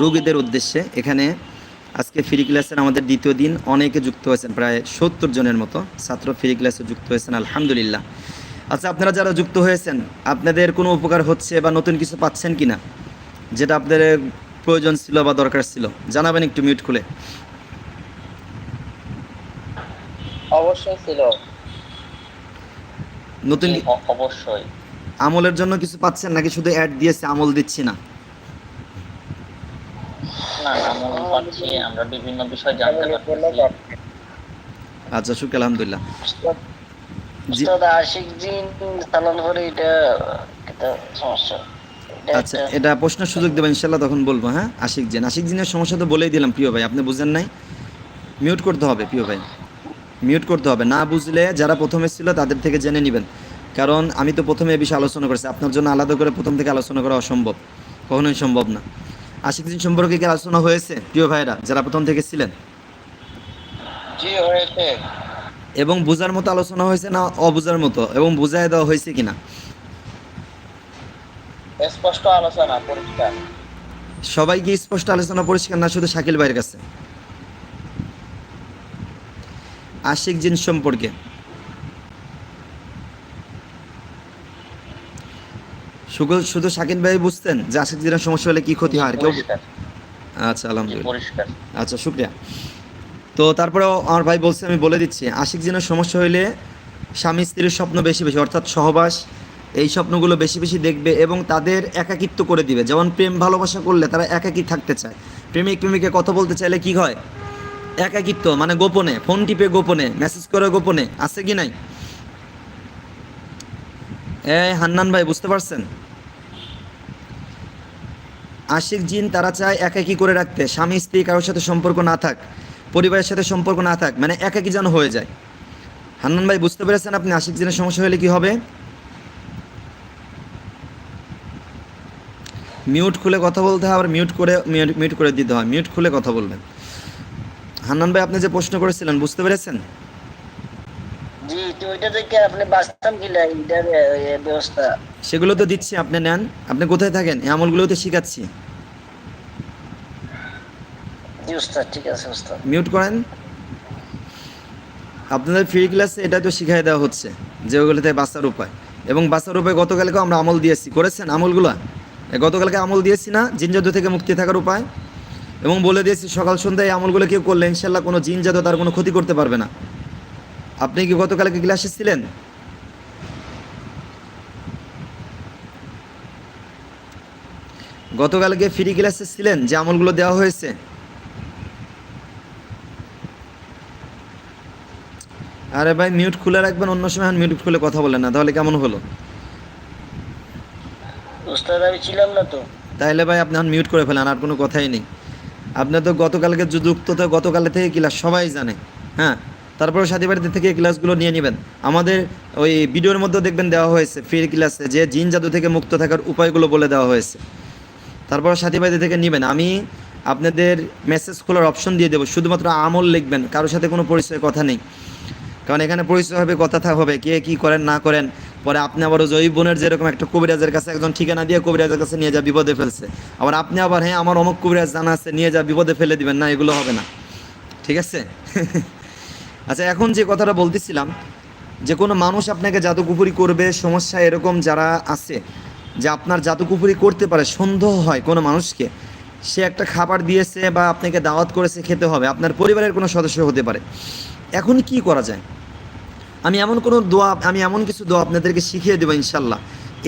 রোগীদের উদ্দেশ্যে এখানে আজকে ফ্রি ক্লাসের আমাদের দ্বিতীয় দিন অনেকে যুক্ত হয়েছেন প্রায় সত্তর জনের মতো ছাত্র ফ্রি ক্লাসে যুক্ত হয়েছেন আলহামদুলিল্লাহ। আচ্ছা আপনারা যারা যুক্ত হয়েছেন আপনাদের কোনো উপকার হচ্ছে বা নতুন কিছু পাচ্ছেন কি না যেটা আপনাদের প্রয়োজন ছিল বা দরকার ছিল জানাবেন একটু মিউট খুলে। অবশ্যই ছিল। নতুন অবশ্যই। আমলের জন্য কিছু পাচ্ছেন নাকি শুধু অ্যাড দিয়েছে আমল দিচ্ছি না? না আমল পাচ্ছি আমরা বিভিন্ন বিষয় জানতে পারতেছি। আচ্ছা আলহামদুলিল্লাহ। উস্তাদ আশিক জিন চালান করে এটা এটা সমস্যা। আচ্ছা এটা প্রশ্নের সুযোগ দেবেন ইনশাল্লাহ তখন বলব হ্যাঁ? আশিক জেন। আশিক জিনের সমস্যা তো বলেই দিলাম প্রিয় ভাই। আপনি নাই? মিউট করতে হবে প্রিয় ভাই। মিউট করতে হবে। না বুঝলে যারা প্রথমে ছিল তাদের থেকে জেনে নেবেন। কারণ আমি তো প্রথমে এই বিষয়ে আলোচনা করেছি। আপনার জন্য আলাদা করে প্রথম থেকে আলোচনা করা অসম্ভব। কখনোই সম্ভব না। আশিক জিন সম্পর্কে কি আলোচনা হয়েছে? প্রিয় ভাইরা যারা প্রথম থেকে ছিলেন? জি হয়েছে। এবং বোঝার মতো আলোচনা হয়েছে না অবুঝার মতো? এবং বুঝাই দেওয়া হয়েছে কিনা? স্পষ্ট আলোচনা পরিষ্কার। সবাই কি স্পষ্ট আলোচনা পরিষ্কার না শুধু শাকিল ভাইয়ের কাছে? আশিক জিন সম্পর্কে। শুধু শুধু শাকিল ভাই বুঝতেন যে আশিক জিনের সমস্যা হলে কি ক্ষতি হয় আর কেউ আচ্ছা আলহামদুলিল্লাহ। আচ্ছা শুক্রিয়া। তো তারপরেও আমার ভাই বলছে আমি বলে দিচ্ছি আশিক জিনের সমস্যা হইলে স্বামী স্ত্রীর স্বপ্ন বেশি বেশি অর্থাৎ সহবাস এই স্বপ্নগুলো বেশি বেশি দেখবে এবং তাদের একাকিত্ব করে দিবে। যেমন প্রেম ভালোবাসা করলে তারা একাকী থাকতে চায়। প্রেমিক প্রেমিকে কথা বলতে চাইলে কি হয়? একাকিত্ব মানে গোপনে ফোন টিপে গোপনে মেসেজ করে গোপনে আছে কি নাই? এই হান্নান ভাই বুঝতে পারছেন? আশিক জিন, তারা চায় একাকী করে রাখতে। স্বামী, স্ত্রী, কারোর সাথে সম্পর্ক না থাক, পরিবারের সাথে সম্পর্ক না থাক মানে একাকী যেন হয়ে যায়। হান্নান ভাই, বুঝতে পেরেছেন আপনি আশিক জিনের সমস্যা হলে কি হবে? মিউট খুলে কথা বলতে হয়, আবার মিউট করে মিউট করে দিতে হয়। মিউট খুলে কথা বলবেন। হান্নান ভাই, আপনি যে প্রশ্ন করেছিলেন, বুঝতে পেরেছেন? ওইটা থেকে আপনি বাঁচতাম এ, এ, ব্যবস্থা। সেগুলো তো দিচ্ছি আপনি নেন। আপনি কোথায় থাকেন? এই আমলগুলো তো শিখাচ্ছি। জি উস্তাদ ঠিক আছে উস্তাদ মিউট করেন। আপনাদের ফ্রি ক্লাসে এটা তো শিখাই দেওয়া হচ্ছে যে ওগুলোতে বাঁচার উপায়। এবং বাঁচার উপায় গতকালকেও আমরা আমল দিয়েছি। করেছেন আমলগুলো? গতকালকে আমল দিয়েছি না? জিন জাদু থেকে মুক্তি থাকার উপায়? এবং বলে দিয়েছি সকাল সন্ধ্যায় এই আমলগুলো কেউ করলে ইনশাল্লাহ কোনো জিন জাদু তার কোনো ক্ষতি করতে পারবে না। আপনি কি গতকালকে ক্লাসে ছিলেন গতকালকে ফ্রি ক্লাসে ছিলেন যে আমলগুলো দেওয়া হয়েছে? আরে ভাই মিউট খুলে রাখবেন অন্য সময় মিউট খুলে কথা বলেন না তাহলে কেমন হলো? আমি ছিলাম না তো। তাহলে ভাই আপনি এখন মিউট করে ফেলেন আর কোনো কথাই নেই। আপনার তো গতকালকে যুক্ত তো গতকালে থেকে ক্লাস সবাই জানে হ্যাঁ? তারপরে সাথী বাড়িতে থেকে ক্লাসগুলো নিয়ে নেবেন। আমাদের ওই ভিডিওর মধ্যে দেখবেন দেওয়া হয়েছে, ফ্রি ক্লাসে, যে জিন জাদু থেকে মুক্ত থাকার উপায়গুলো বলে দেওয়া হয়েছে। তারপর সাথী বাড়িতে থেকে নেবেন। আমি আপনাদের মেসেজ খোলার অপশন দিয়ে দেবো। শুধুমাত্র আমল লিখবেন, কারোর সাথে কোনো পরিচয় কথা নেই। কারণ এখানে পরিচয় হবে, কথা হবে, কে কি করেন, না করেন। পরে আপনি আবার জয়ী বোনের যেরকম একটা কবিরাজের কাছে একজন ঠিকানা দিয়ে কবিরাজের কাছে নিয়ে যা, বিপদে ফেলছে। আবার আপনি আবার হ্যাঁ আমার অমুক কবিরাজ জানা আছে, নিয়ে যা, বিপদে ফেলে দিবেন। না, এগুলো হবে না। ঠিক আছে? আচ্ছা এখন যে কথাটা বলতেছিলাম, যে কোনো মানুষ আপনাকে জাদুকুপুরি করবে, সমস্যা এরকম যারা আছে, যে আপনার জাদুকুপুরি করতে পারে, সন্দেহ হয় কোনো মানুষকে, সে একটা খাবার দিয়েছে বা আপনাকে দাওয়াত করেছে, খেতে হবে, আপনার পরিবারের কোনো সদস্য হতে পারে। এখন কি করা যায়? আমি এমন কোনো দোয়া, আমি এমন কিছু দোয়া আপনাদেরকে শিখিয়ে দেবো, ইনশাল্লাহ।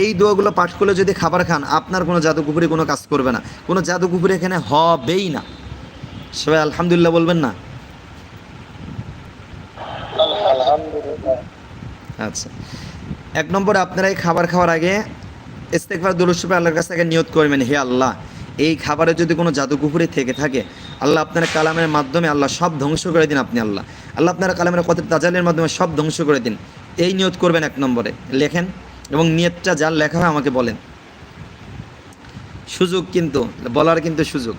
এই দোয়াগুলো পাঠ করলে যদি খাবার খান, আপনার কোনো জাদুকুপুরি কোনো কাজ করবে না। কোনো জাদুকুপুরি এখানে হবেই না। সবাই আলহামদুলিল্লাহ বলবেন না আলহামদুলিল্লাহ আচ্ছা। এক নম্বরে আপনারা এই খাবার খাওয়ার আগে ইস্তেকবার দুরুসুপে আল্লাহর কাছে আগে নিয়ত করবেন, হে আল্লাহ, এই খাবারে যদি কোনো জাদুকুপুরি থেকে থাকে, আল্লাহ আপনার কালামের মাধ্যমে আল্লাহ সব ধ্বংস করে দিন আপনি আল্লাহ। আল্লাহ আপনার কালামের কত তাজালের মাধ্যমে সব ধ্বংস করে দিন। এই নিয়ত করবেন এক নম্বরে। লেখেন, এবং নিয়তটা যার লেখা হয় আমাকে বলেন। সুযোগ কিন্তু, বলার কিন্তু সুযোগ।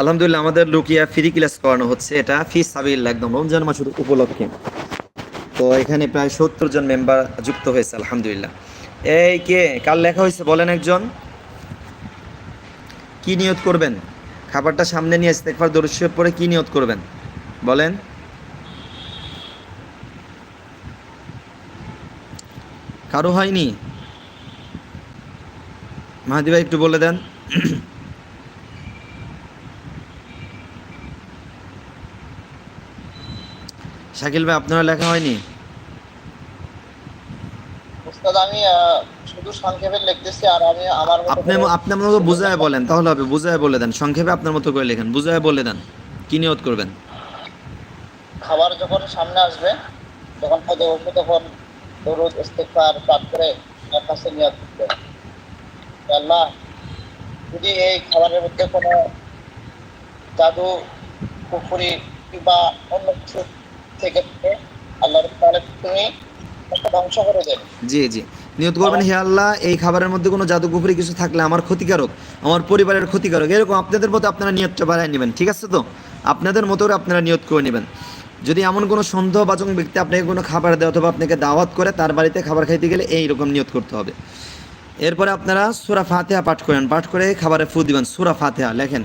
আলহামদুলিল্লাহ, আমাদের লুকিয়া ফ্রি ক্লাস করানো হচ্ছে। এটা ফি সাবিল একদম রমজান মাসের উপলক্ষে। তো এখানে প্রায় সত্তর জন মেম্বার যুক্ত হয়েছে, আলহামদুলিল্লাহ। এই কে, কার লেখা হয়েছে বলেন একজন। কি নিয়ত করবেন? খাবারটা সামনে নিয়ে আসতে একবার দরুদ পরে কি নিয়ত করবেন? বলেন। কারও হয়নি? মাহাদি ভাই একটু বলে দেন। শাকিল ভাই আপনারা লেখা হয়নি? আমি শুধু সংক্ষেপে লিখতেছি আর আমি আমার আপনি আপনি মতো বুঝায় বলেন তাহলে হবে বুঝায় বলে দেন। সংক্ষেপে আপনার মতো করে লেখেন বুঝায় বলে দেন কি নিয়ত করবেন? খাবার যখন সামনে আসবে যখন খাদ্য বসবে তখন দরুদ পাঠ করে তার কাছে নিয়ত করতে আল্লাহ যদি এই খাবারের মধ্যে কোনো জাদু পুকুরি কিংবা অন্য কিছু জি জি। নিয়ত করবেন, হে আল্লাহ, এই খাবারের মধ্যে কোনো জাদুকুফরি কিছু থাকলে আমার ক্ষতিকারক, আমার পরিবারের ক্ষতিকারক, এরকম আপনাদের মতো আপনারা নিয়তটা বাড়ায় নেবেন, ঠিক আছে তো? আপনাদের মতো আপনারা নিয়ত করে নেবেন। যদি এমন কোনো সন্দেহবাচক ব্যক্তি আপনাকে কোনো খাবার দেয় অথবা আপনাকে দাওয়াত করে, তার বাড়িতে খাবার খাইতে গেলে এই রকম নিয়ত করতে হবে। এরপরে আপনারা সুরা ফাতেহা পাঠ করেন, পাঠ করে খাবারে ফু দিবেন, সুরা ফাতেহা, লেখেন।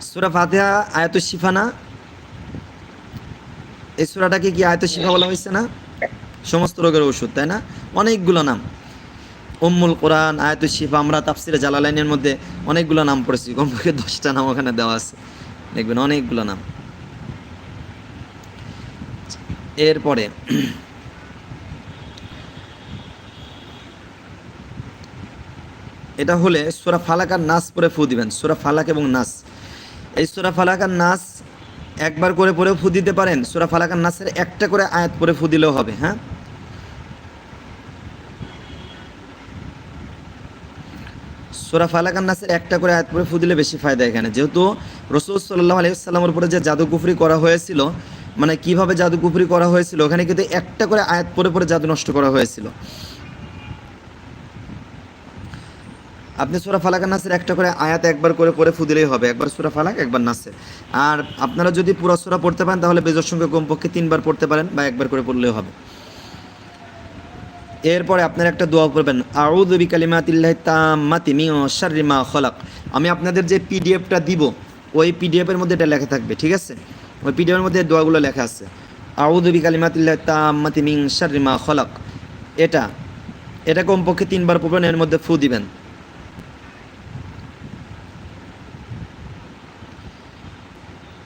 সুরা ফাতেহা আয়াত শিফানা এই সুরাটাকে কি আয়াত শিফা বলা হয়েছে না? সমস্ত রোগের ওষুধ, তাই না? অনেকগুলো নাম। উম্মুল কোরআন, আয়াতুল শিফা, আমরা তাফসিরে জালালাইনের মধ্যে অনেকগুলো নাম পড়েছি। কমপক্ষে দশটা নাম ওখানে দেওয়া আছে। দেখবেন অনেকগুলো নাম। এরপরে এটা হলে সুরা ফালাক আর নাস পরে ফু দিবেন। সুরা ফালাক এবং নাস। এই সুরা ফালাক আর নাস একবার করে পরে ফু দিতে পারেন। সুরা ফালাক আর নাসের একটা করে আয়াত পরে ফু দিলেও হবে হ্যাঁ? সুরা ফালাক আর নাসের একটা করে আয়াত পরে ফু দিলে বেশি ফায়দা এখানে। যেহেতু রসুল সাল্লাহ আলাইসাল্লামের উপরে যে জাদুকুফরি করা হয়েছিল মানে কীভাবে জাদুকুফরি করা হয়েছিল, ওখানে কিন্তু একটা করে আয়াত পরে পরে জাদু নষ্ট করা হয়েছিল। আপনি সুরা ফালাক নাসের একটা করে আয়াত একবার করে পড়ে ফু দিলেই হবে। একবার সুরা ফালাক, একবার নাসের। আর আপনারা যদি পুরা সুরা পড়তে পারেন, তাহলে বেজর সঙ্গে কমপক্ষে তিনবার পড়তে পারেন বা একবার করে পড়লেও হবে। এরপরে আপনারা একটা দোয়া করবেন আউযু বিকালিমাতিল্লাহ তাম্মাতি মিন শাররি মা খলাক। আমি আপনাদের যে পিডিএফটা দিব, ওই পিডিএফের মধ্যে এটা লেখা থাকবে, ঠিক আছে? ওই পিডিএফের মধ্যে দোয়াগুলো লেখা আছে, আউযু বিকালিমাতিল্লাহ তাম্মাতি মা খলাক। এটা এটা কমপক্ষে তিনবার পড়বেন, এর মধ্যে ফু দিবেন।